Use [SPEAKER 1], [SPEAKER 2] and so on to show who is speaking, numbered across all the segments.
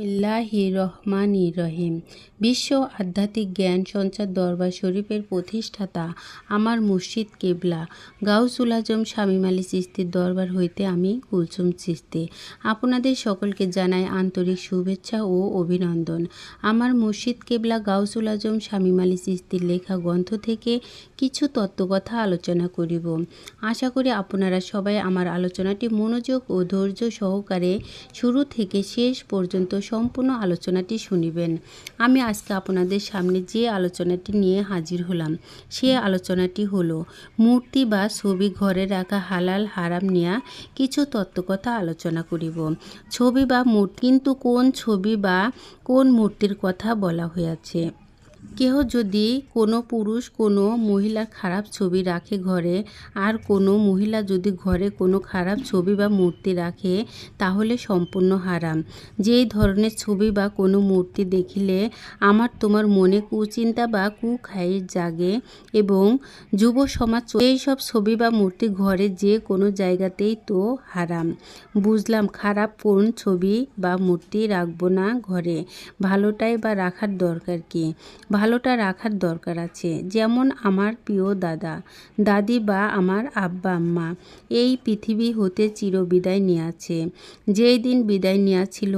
[SPEAKER 1] ইল্লাহি রহমান রহিম বিশ্ব আধ্যাত্মিক জ্ঞান সঞ্চার দরবার শরীফের প্রতিষ্ঠাতা আমার মুর্শিদ কেবলা। গাউসুল আজম শামীম আলী চিস্তির দরবার হইতে আমি কুলসুম চিস্তি আপনাদের সকলকে জানাই আন্তরিক শুভেচ্ছা ও অভিনন্দন। আমার মুর্শিদ কেবলা গাউসুল আজম শামীম আলী চিস্তির লেখা গ্রন্থ থেকে কিছু তত্ত্বকথা আলোচনা করিব। আশা করি আপনারা সবাই আমার আলোচনাটি মনোযোগ ও ধৈর্য সহকারে শুরু থেকে শেষ পর্যন্ত সম্পূর্ণ আলোচনাটি শুনিবেন। আমি আজকে আপনাদের সামনে যে আলোচনাটি নিয়ে হাজির হলাম, সে আলোচনাটি হলো, মূর্তি বা ছবি ঘরে রাখা হালাল হারাম নেয়া কিছু তত্ত্বকথা আলোচনা করিব। ছবি বা মূর্তি, কিন্তু কোন ছবি বা কোন মূর্তির কথা বলা হয়েছে কেহ যদি কোনো পুরুষ কোনো মহিলার খারাপ ছবি রাখে ঘরে, আর কোনো মহিলা যদি ঘরে কোনো খারাপ ছবি বা মূর্তি রাখে, তাহলে সম্পূর্ণ হারাম। যেই ধরনের ছবি বা কোনো মূর্তি দেখিলে আমার তোমার মনে কুচিন্তা বা কুখাই জাগে এবং যুব সমাজ এই সব ছবি বা মূর্তি ঘরে যে কোনো জায়গাতেই তো হারাম। বুঝলাম, খারাপ কোন ছবি বা মূর্তি রাখব না ঘরে। ভালোটাই বা রাখার দরকার কি? ভালোটা রাখার দরকার আছে। যেমন আমার প্রিয় দাদা। দাদি বা আমার আব্বা, আম্মা। এই পৃথিবী হতে চিরবিদায় নিয়েছে। যেই দিন বিদায় নিয়েছিল,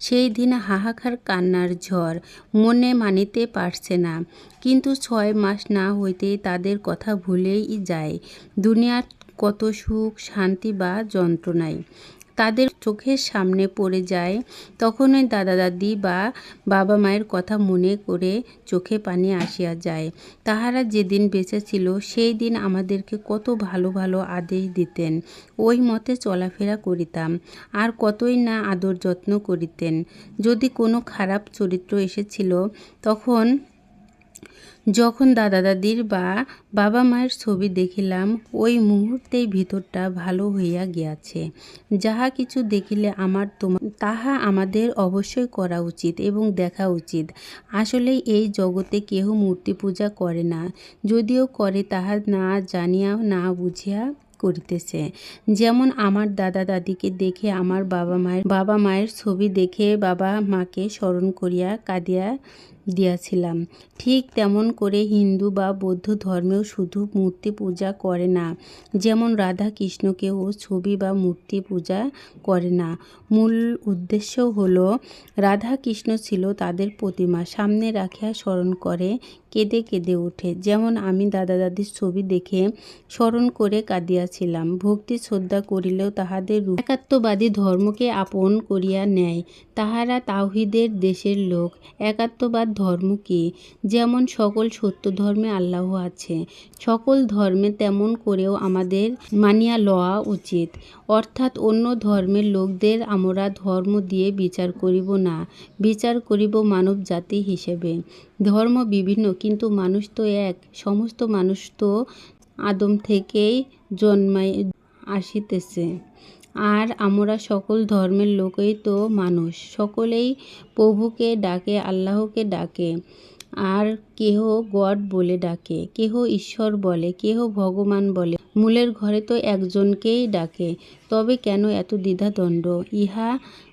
[SPEAKER 1] সেই দিন হাহাকার কান্নার ঝড় মনে মানিতে পারছে না। কিন্তু ছয় মাস না হইতেই তাদের কথা ভুলেই যায়। দুনিয়ার কত সুখ, শান্তি বা যন্ত্রণায় তাদের চোখের সামনে পড়ে যায়, তখনই দাদা দাদি বা বাবা মায়ের কথা মনে করে চোখে পানি আসিয়া যায়। তাহারা যেদিন বেঁচে ছিল, সেই দিন আমাদেরকে কত ভালো ভালো আদেশ দিতেন। ওই মতে চলাফেরা করিতাম। আর কতই না আদর যত্ন করিতেন। যদি কোনো খারাপ চরিত্র এসেছিল, তখন যখন দাদা দাদির বা বাবা মায়ের ছবি দেখিলাম, ওই মুহূর্তেই ভিতরটা ভালো হইয়া গিয়াছে। যাহা কিছু দেখিলে আমার তোমার, তাহা আমাদের অবশ্যই করা উচিত এবং দেখা উচিত। আসলে এই জগতে কেহ মূর্তি পূজা করে না, যদিও করে তাহা না জানিয়া না বুঝিয়া করিতেছে। যেমন আমার দাদা দাদিকে দেখে আমার বাবা মায়ের বাবা মায়ের ছবি দেখে বাবা মাকে স্মরণ করিয়া কাঁদিয়া দিয়াছিলাম। ঠিক তেমন করে হিন্দু বা বৌদ্ধ ধর্মেও শুধু মূর্তি পূজা করে না, যেমন রাধা কৃষ্ণকেও ছবি বা মূর্তি পূজা করে না। মূল উদ্দেশ্য হলো, রাধা কৃষ্ণ ছিল তাদের প্রতিমা, সামনে রাখিয়া স্মরণ করে কেঁদে কেঁদে ওঠে। যেমন আমি দাদা দাদির ছবি দেখে স্মরণ করে কাঁদিয়াছিলাম। ভক্তি শ্রদ্ধা করিলেও তাহাদের একাত্মবাদী ধর্মকে আপন করিয়া নেয়। তাহারা তাহিদের দেশের লোক। একাত্মবাদ ধর্ম কি? যেমন সকল সত্য ধর্মে আল্লাহ আছে। সকল ধর্মে তেমন করেও আমাদের মানিয়া লওয়া উচিত। অর্থাৎ অন্য ধর্মের লোকদের আমরা ধর্ম দিয়ে বিচার করিব না। বিচার করিব মানব জাতি হিসেবে। ধর্ম বিভিন্ন, কিন্তু মানুষ তো এক। সমস্ত মানুষ তো আদম থেকেই জন্মায়, আসিতেছে। আর আমরা সকল ধর্মের লোকেই তো মানুষ। সকলেই প্রভুকে ডাকে, আল্লাহকে ডাকে, আর কেহ গড বলে ডাকে, কেহ ঈশ্বর বলে, কেহ ভগবান বলে। মূলের ঘরে তো একজনকেই ডাকে, তবে কেন এত দ্বিধাদণ্ড ইহা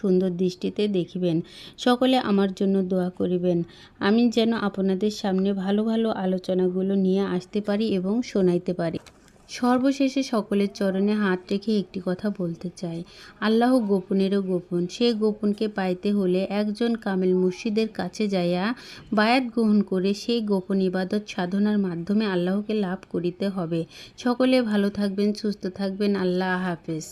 [SPEAKER 1] সুন্দর দৃষ্টিতে দেখিবেন। সকলে আমার জন্য দোয়া করিবেন। আমি যেন আপনাদের সামনে ভালো ভালো আলোচনাগুলো নিয়ে আসতে পারি এবং শোনাইতে পারি। সর্বশেষে সকলের চরণে হাত রেখে একটি কথা বলতে চাই। আল্লাহ গোপনেরও গোপন। সে গোপনকে পাইতে হলে একজন কামেল মুর্শিদের কাছে যাইয়া বায়াত গ্রহণ করে সেই গোপন ইবাদত সাধনার মাধ্যমে আল্লাহকে লাভ করিতে হবে। সকলে ভালো থাকবেন, সুস্থ থাকবেন। আল্লাহ হাফেজ।